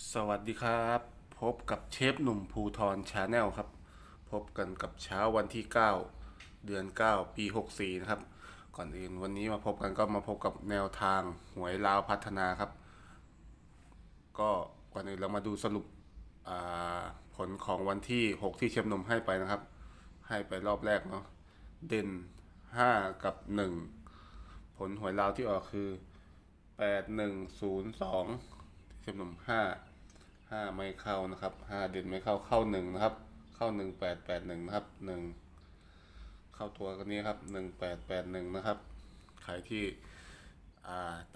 สวัสดีครับ พบกับเชฟหนุ่มภูทรชาแนลครับ พบกันกับเช้าวันที่ 9 เดือน 9 ปี 64 นะครับ ก่อนอื่นวันนี้มาพบกันก็มาพบกับแนวทางหวยลาวพัฒนาครับ ก็ก่อนอื่นเรามาดูสรุปผลของวันที่ 6 ที่เชฟหนุ่มให้ไปนะครับ ให้ไปรอบแรกเนาะเด่น 5 กับ 1 ผลหวยลาวที่ออกคือ 8102 เชฟหนุ่มห้าห้าไม่เข้านะครับห้าเด่นไม่เข้าเข้าหนึ่งนะครับ เข้าหนึ่งแปดแปดหนึ่งนะครับหนึ่งเข้าตัวกันนี้ครับหนึ่งแปดแปดหนึ่งนะครับใครที่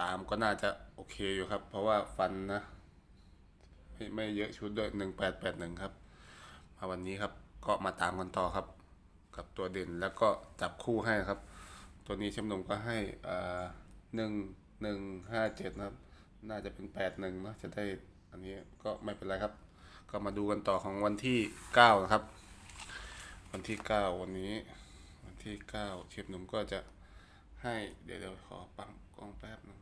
ตามก็น่าจะโอเคอยู่ครับ เพราะว่าฟันนะไม่ไม่เยอะชุดด้วยหนึ่งแปดแปดหนึ่งครับ มาวันนี้ครับก็มาตามกันต่อครับ กับตัวเด่นแล้วก็จับคู่ให้ครับ ตัวนี้เชมหนุ่มก็ให้หนึ่งหนึ่งห้าเจ็ดนะครับ น่าจะเป็นแปดหนึ่งนะจะได้อันนี้ก็ไม่เป็นไรครับ ก็มาดูกันต่อของวันที่เก้านะครับ วันที่เก้าวันนี้ วันที่เก้าเชฟหนุ่มก็จะให้เดี๋ยวเดี๋ยวขอปังกล้องแป๊บหนึง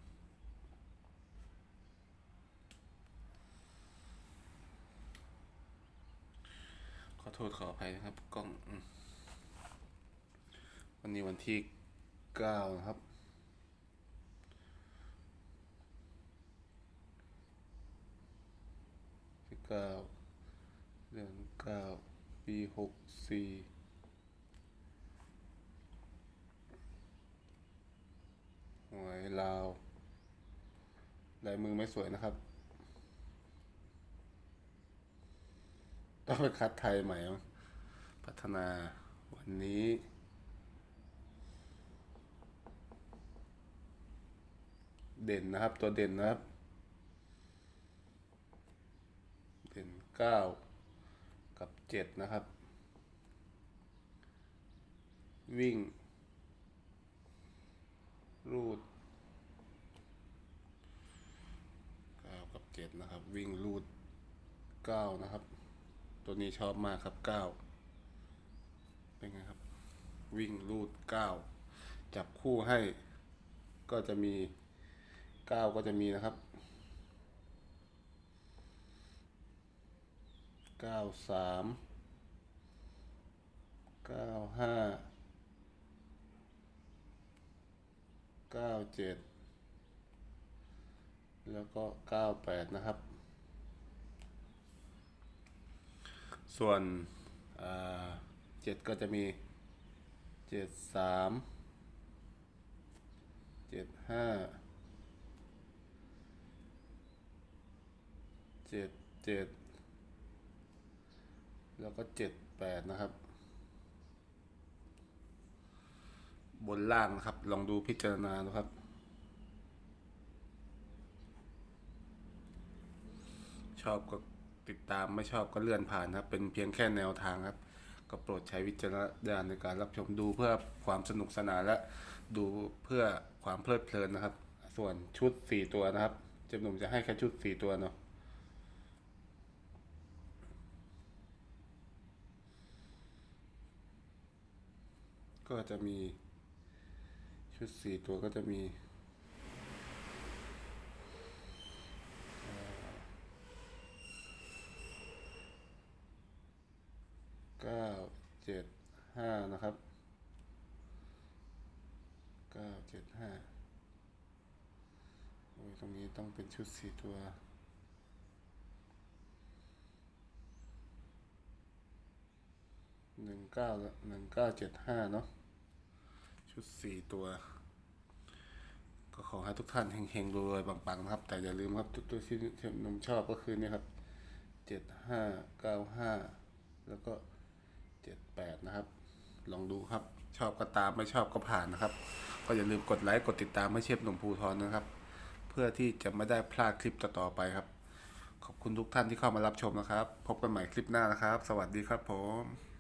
ขอโทษขออภัยนะครับกล้องวันนี้วันที่เก้านะครับ ที่เก้าเดือนเก้าปีหกสี่หวยลาวลายมือไม่สวยนะครับต้องไปคัดไทยใหม่ พัฒนาวันนี้เด่นนะครับตัวเด่นนะครับ เด่นเก้ากับเจ็ดนะครับ วิ่ง รูดเก้ากับเจ็ดนะครับ วิ่งรูดเก้านะครับ ตัวนี้ชอบมากครับเก้าเป็นไงครับ วิ่งรูดเก้าจับคู่ให้ก็จะมีเก้าก็จะมีนะครับ เก้าสามเก้าห้าเก้าเจ็ดแล้วก็เก้าแปดนะครับ ส่วนเจ็ดก็จะมีเจ็ดสามเจ็ดห้าเจ็ดเจ็ด แล้วก็เจ็ดแปดนะครับ บนล่างนะครับ ลองดูพิจารณาดูครับ ชอบก็ติดตามไม่ชอบก็เลื่อนผ่านนะครับ เป็นเพียงแค่แนวทางครับ ก็โปรดใช้วิจารณญาณในการรับชมดูเพื่อความสนุกสนานและดูเพื่อความเพลิดเพลินนะครับ ส่วนชุดสี่ตัวนะครับ เจมหนุ่มจะให้แค่ชุดสี่ตัวเนาะ ก็จะมี ชุดสี่ตัวก็จะมีเก้าเจ็ดห้านะครับเก้าเจ็ดห้าโอ้ยตรงนี้ต้องเป็นชุดสี่ตัว หนึ่งเก้าหนึ่งเก้าเจ็ดห้าเนาะชุดสี่ตัว ก็ขอให้ทุกท่านเฮงๆรวยๆปังๆนะครับ แต่อย่าลืมครับ ทุกตัวที่ทนมชอบก็คือนี่ครับเจ็ดห้าเก้าห้าแล้วก็เจ็ดแปดนะครับ ลองดูครับ ชอบก็ตามไม่ชอบก็ผ่านนะครับ ก็อย่าลืมกดไลค์กดติดตามให้เชฟหนุ่มภูทรนะครับ เพื่อที่จะไม่ได้พลาดคลิปต่อๆไปครับขอบคุณทุกท่านที่เข้ามารับชมนะครับ พบกันใหม่คลิปหน้านะครับ สวัสดีครับผม